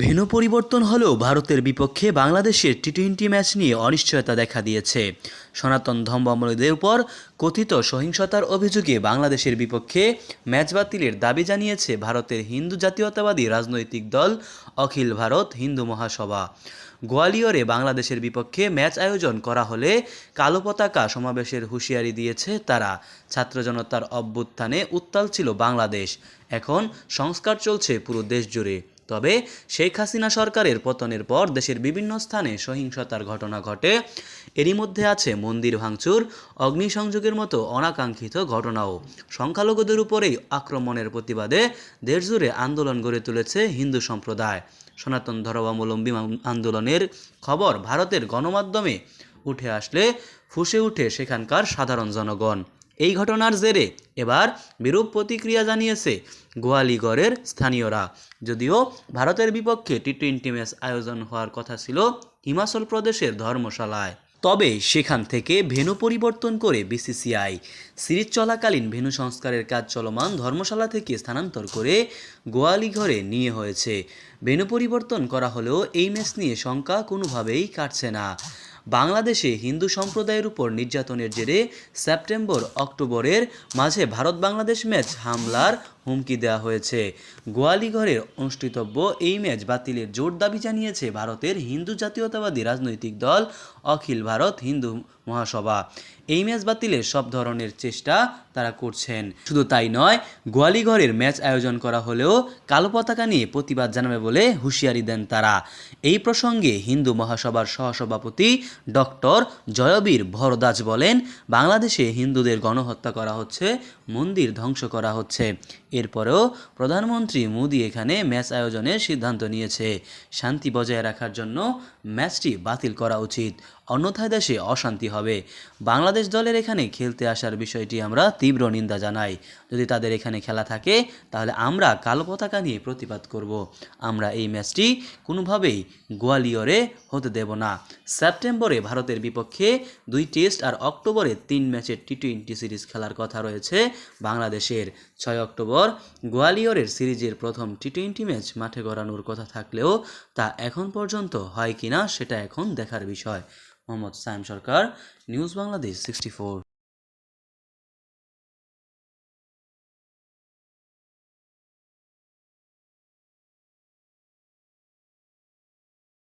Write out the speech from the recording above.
Venue পরিবর্তন হলেও ভারতের বিপক্ষে বাংলাদেশের টি টোয়েন্টি ম্যাচ নিয়ে অনিশ্চয়তা দেখা দিয়েছে। সনাতন ধর্মাবলম্বীদের উপর কথিত সহিংসতার অভিযোগে বাংলাদেশের বিপক্ষে ম্যাচ বাতিলের দাবি জানিয়েছে ভারতের হিন্দু জাতীয়তাবাদী রাজনৈতিক দল অখিল ভারত হিন্দু মহাসভা। গোয়ালিয়রে বাংলাদেশের বিপক্ষে ম্যাচ আয়োজন করা হলে কালো পতাকা সমাবেশের হুঁশিয়ারি দিয়েছে তারা। ছাত্র জনতার অভ্যুত্থানে উত্তাল ছিল বাংলাদেশ। এখন সংস্কার চলছে পুরো দেশ জুড়ে। তবে শেখ হাসিনা সরকারের পতনের পর দেশের বিভিন্ন স্থানে সহিংসতার ঘটনা ঘটে। এরই মধ্যে আছে মন্দির ভাঙচুর, অগ্নিসংযোগের মতো অনাকাঙ্ক্ষিত ঘটনাও। সংখ্যালঘুদের উপরেই আক্রমণের প্রতিবাদে দেশজুড়ে আন্দোলন গড়ে তুলেছে হিন্দু সম্প্রদায়। সনাতন ধর্মাবলম্বী আন্দোলনের খবর ভারতের গণমাধ্যমে উঠে আসলে, ফুসে উঠে সেখানকার সাধারণ জনগণ। এই ঘটনার জেরে এবার বিরূপ প্রতিক্রিয়া জানিয়েছে গোয়ালিগড়ের স্থানীয়রা। যদিও ভারতের বিপক্ষে টি টোয়েন্টি ম্যাচ আয়োজন হওয়ার কথা ছিল হিমাচল প্রদেশের ধর্মশালায়। তবে সেখান থেকে ভেনু পরিবর্তন করে বিসিসিআই। সিরিজ চলাকালীন ভেনু সংস্কারের কাজ চলমান ধর্মশালা থেকে স্থানান্তর করে গোয়ালিঘরে নিয়ে হয়েছে। ভেনু পরিবর্তন করা হলেও এই ম্যাচ নিয়ে শঙ্কা কোনোভাবেই কাটছে না। বাংলাদেশে হিন্দু সম্প্রদায়ের উপর নির্যাতনের জেরে সেপ্টেম্বর, অক্টোবরের মাঝে ভারত বাংলাদেশ ম্যাচ হামলার হুমকি দেওয়া হয়েছে। গোয়ালিঘরে অনুষ্ঠিতব্য এই ম্যাচ বাতিলের জোর দাবি জানিয়েছে ভারতের হিন্দু জাতীয়তাবাদী রাজনৈতিক দল অখিল ভারত হিন্দু মহাসভা। এই ম্যাচ বাতিলের সব ধরনের চেষ্টা তারা করছেন। শুধু তাই নয়, গোয়ালিঘরের ম্যাচ আয়োজন করা হলেও কালো পতাকা নিয়ে প্রতিবাদ জানাবে বলে হুঁশিয়ারি দেন তারা। এই প্রসঙ্গে হিন্দু মহাসভার সহসভাপতি ডক্টর জয়বীর ভরদাস বলেন, বাংলাদেশে হিন্দুদের গণহত্যা করা হচ্ছে, মন্দির ধ্বংস করা হচ্ছে। এরপরেও প্রধানমন্ত্রী মোদী এখানে ম্যাচ আয়োজনের সিদ্ধান্ত নিয়েছে। শান্তি বজায় রাখার জন্য ম্যাচটি বাতিল করা উচিত। অন্যথায় দেশে অশান্তি হবে। বাংলাদেশ দলের এখানে খেলতে আসার বিষয়টি আমরা তীব্র নিন্দা জানাই। যদি তাদের এখানে খেলা থাকে, তাহলে আমরা কালো পতাকা নিয়ে প্রতিবাদ করব। আমরা এই ম্যাচটি কোনোভাবেই গোয়ালিয়রে হতে দেব না। সেপ্টেম্বরে ভারতের বিপক্ষে দুই টেস্ট আর অক্টোবরে তিন ম্যাচের টি টোয়েন্টি সিরিজ খেলার কথা রয়েছে বাংলাদেশের। ছয় অক্টোবর গোয়ালিয়রের সিরিজের প্রথম টি টোয়েন্টি ম্যাচ মাঠে গড়ানোর কথা থাকলেও তা এখন পর্যন্ত হয় কিনা সেটা এখন দেখার বিষয়। Mohammad Sayem Sarkar, news Bangladesh sixty four